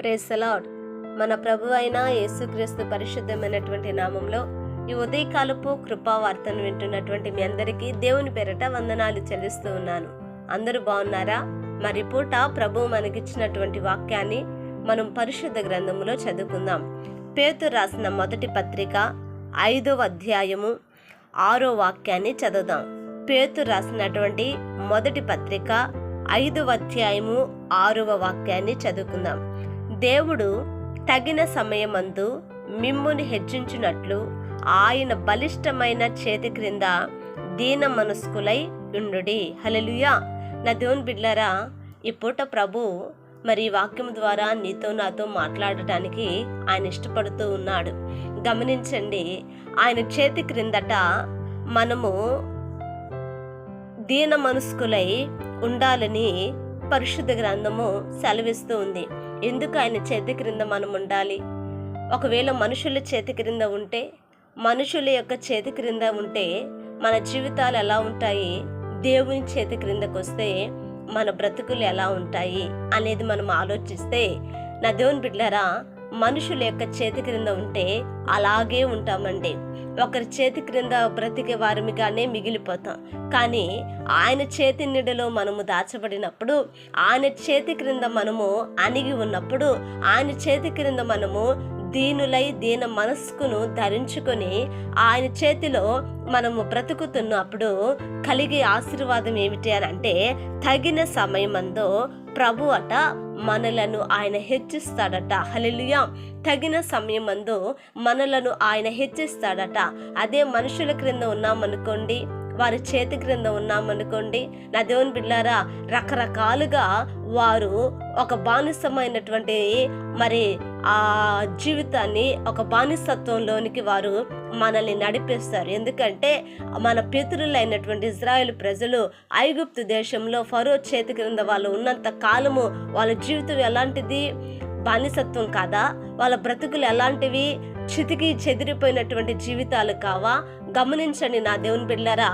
Praise the Lord మన ప్రభు అయిన యేసుక్రీస్తు పరిశుద్ధమైనటువంటి నామంలో ఈ ఉదయకాలపు కృపావార్తను వింటున్నటువంటి మీ అందరికీ దేవుని పేరట వందనాలు చెల్లిస్తూ ఉన్నాను. అందరూ బాగున్నారా? మరి పూట ప్రభు మనకిచ్చినటువంటి వాక్యాన్ని మనం పరిశుద్ధ గ్రంథములో చదువుకుందాం. పేతు రాసిన మొదటి పత్రిక ఐదవ అధ్యాయము ఆరో వాక్యాన్ని చదువుదాం. పేతు రాసినటువంటి మొదటి పత్రిక ఐదవ అధ్యాయము ఆరవ వాక్యాన్ని చదువుకుందాం. దేవుడు తగిన సమయమందు మిమ్ముని హెచ్చించినట్లు ఆయన బలిష్టమైన చేతి క్రింద దీన మనస్కులై ఉండుడి. హలలుయా నా దేవుని బిడ్లరా ఈ పూట ప్రభు మరి వాక్యం ద్వారా నీతో నాతో మాట్లాడటానికి ఆయన ఇష్టపడుతూ ఉన్నాడు. గమనించండి ఆయన చేతి క్రిందట మనము దీన మనస్కులై ఉండాలని పరిశుద్ధ గ్రంథము సెలవిస్తూ ఉంది. ఎందుకు ఆయన చేతి క్రింద మనం ఉండాలి? ఒకవేళ మనుషుల చేతి క్రింద ఉంటే మనుషుల యొక్క చేతి క్రింద ఉంటే మన జీవితాలు ఎలా ఉంటాయి? దేవుని చేతి క్రిందకు వస్తే మన బ్రతుకులు ఎలా ఉంటాయి అనేది మనం ఆలోచిస్తే నా దేవుని బిడ్డలారా మనుషుల యొక్క చేతి క్రింద ఉంటే అలాగే ఉంటామండి. ఒకరి చేతి క్రింద బ్రతికే వారిగానే మిగిలిపోతాం. కానీ ఆయన చేతి నీడలో మనము దాచబడినప్పుడు ఆయన చేతి క్రింద మనము అణిగి ఉన్నప్పుడు ఆయన చేతి క్రింద మనము దీనులై దీన మనస్కును ధరించుకొని ఆయన చేతిలో మనము బ్రతుకుతున్నప్పుడు కలిగే ఆశీర్వాదం ఏమిటి అని అంటే తగిన సమయమందో ప్రభు అట మనలను ఆయన హెచ్చిస్తాడట. హలెలుయా తగిన సమయమందు మనలను ఆయన హెచ్చిస్తాడట. అదే మనుషుల క్రింద ఉన్నామనుకోండి వారి చేతి క్రింద ఉన్నామనుకోండి. నా దేవుని బిడ్డారా రకరకాలుగా వారు ఒక బానిసమైనటువంటి మరి ఆ జీవితాన్ని ఒక బానిసత్వంలోనికి వారు మనల్ని నడిపిస్తారు. ఎందుకంటే మన పితరులైనటువంటి ఇజ్రాయెల్ ప్రజలు ఐగుప్తు దేశంలో ఫరో చేతి క్రింద వాళ్ళు ఉన్నంత కాలము వాళ్ళ జీవితం ఎలాంటిది? బానిసత్వం కాదా? వాళ్ళ బ్రతుకులు ఎలాంటివి? చితికి చెదిరిపోయినటువంటి జీవితాలు కావా? గమనించండి నా దేవుని బిళ్ళారా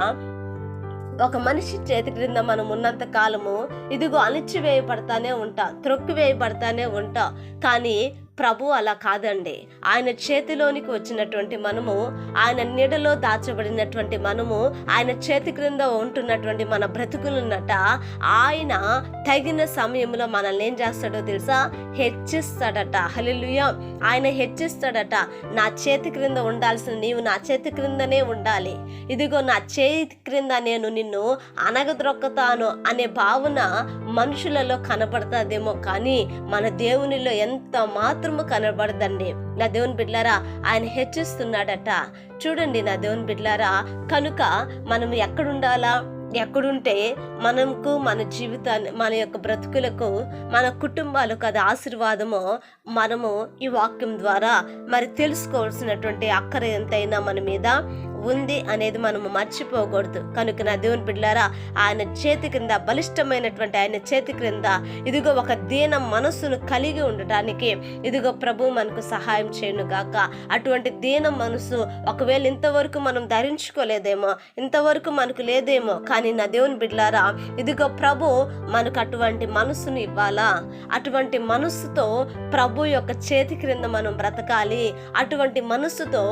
ఒక మనిషి చేతి క్రింద మనం ఉన్నంత కాలము ఇదిగో అణిచివేయబడతానే ఉంటా త్రొక్కివేయబడతానే ఉంటా. కానీ ప్రభు అలా కాదండి. ఆయన చేతిలోనికి వచ్చినటువంటి మనము ఆయన నీడలో దాచబడినటువంటి మనము ఆయన చేతి క్రింద ఉంటున్నటువంటి మన బ్రతుకులున్నట ఆయన తగిన సమయంలో మనల్ని ఏం చేస్తాడో తెలుసా? హెచ్చిస్తాడట. హలిలుయ ఆయన హెచ్చిస్తాడట. నా చేతి క్రింద ఉండాల్సిన నీవు నా చేతి క్రిందనే ఉండాలి. ఇదిగో నా చేతి క్రింద నేను నిన్ను అనగద్రొక్కతాను అనే భావన మనుషులలో కనపడతాదేమో కానీ మన దేవునిలో ఎంత మాత్రం మాత్రము కనబడదండి. నా దేవుని బిడ్లారా ఆయన హెచ్చిస్తున్నాడట. చూడండి నా దేవుని బిడ్లారా కనుక మనం ఎక్కడుండాలా? ఎక్కడుంటే మనకు మన జీవితాన్ని మన యొక్క బ్రతుకులకు మన కుటుంబాలకు అది ఆశీర్వాదమో మనము ఈ వాక్యం ద్వారా మరి తెలుసుకోవాల్సినటువంటి అక్కర ఎంతైనా మన మీద ఉంది అనేది మనము మర్చిపోకూడదు. కనుక నా దేవుని బిడ్డారా ఆయన చేతి క్రింద బలిష్టమైనటువంటి ఆయన చేతి క్రింద ఇదిగో ఒక దీన మనస్సును కలిగి ఉండటానికి ఇదిగో ప్రభు మనకు సహాయం చేయను గాక. అటువంటి దీన మనసు ఒకవేళ ఇంతవరకు మనం ధరించుకోలేదేమో ఇంతవరకు మనకు లేదేమో కానీ నా దేవుని బిడ్డారా ఇదిగో ప్రభు మనకు అటువంటి మనసును ఇవ్వాలా? అటువంటి మనస్సుతో ప్రభు యొక్క చేతి క్రింద మనం బ్రతకాలి. అటువంటి మనస్సుతో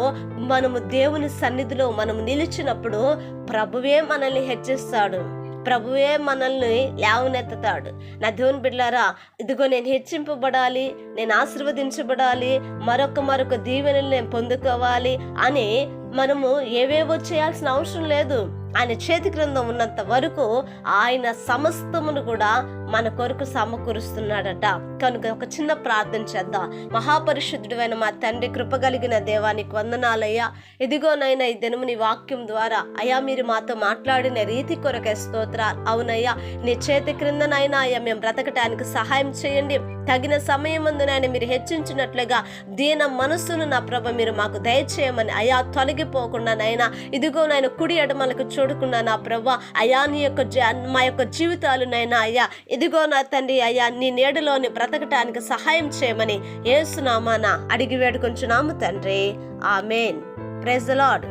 మనము దేవుని సన్నిధిలో మనం నిలిచినప్పుడు ప్రభువే మనల్ని హెచ్చిస్తాడు. ప్రభువే మనల్ని లేవనెత్తుతాడు. నా దేవుని బిడ్డారా ఇదిగో నేను హెచ్చింపబడాలి నేను ఆశీర్వదించబడాలి మరొక మరొక దీవెనలు నేను పొందుకోవాలి అని మనము ఏవేవో చేయాల్సిన అవసరం లేదు. ఆయన చేతి క్రింద ఉన్నంత వరకు ఆయన సమస్తమును కూడా మన కొరకు సమకూరుస్తున్నాడట. కనుక ఒక చిన్న ప్రార్థన చేద్దాం. మహాపరిశుద్ధుడైన మా తండ్రి కృప కలిగిన దేవానికి వందనాలయ్యా. ఇదిగోనైనా ఈ దినము నీ వాక్యం ద్వారా అయ్యా మీరు మాతో మాట్లాడిన రీతి కొరకే స్తోత్ర అవునయ్యా నీ చేతి క్రిందనైనా అయ్యా మేము బ్రతకటానికి సహాయం చేయండి. తగిన సమయం ముందునైనా మీరు హెచ్చించినట్లుగా దీన మనస్సును నా ప్రభ మీరు మాకు దయచేయమని అయా తొలగిపోకుండా నైనా ఇదిగో నాయన కుడి ఎడమలకు చూడకుండా నా ప్రభ అయా నీ యొక్క మా యొక్క జీవితాలు నైనా అయ్యా. ఇదిగో నా తండ్రి అయ్యా నీ నీడలోని బ్రతకటానికి సహాయం చేయమని ఏసునామాన అడిగి వేడుకొంచున్నాము తండ్రి. ఆమెన్. Praise Lord.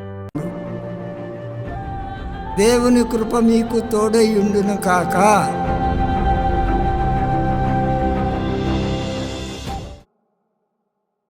దేవుని కృప మీకు తోడై ఉండును కాక.